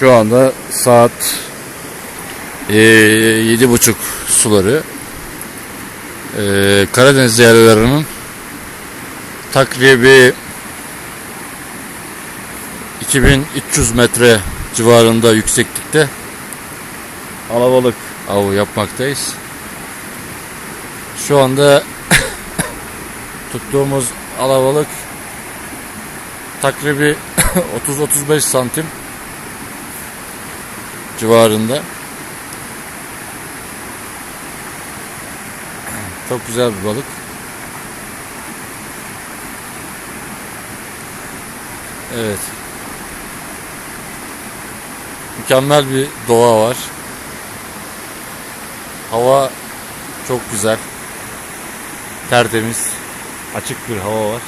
Şu anda saat eee, yedi buçuk suları. Eee, Karadeniz yerlerinin takribi 2300 metre civarında yükseklikte alabalık avı yapmaktayız. Şu anda tuttuğumuz alabalık takribi 30-35 santim civarında. Çok güzel bir balık. Evet. Mükemmel bir doğa var. Hava çok güzel. Tertemiz. Açık bir hava var.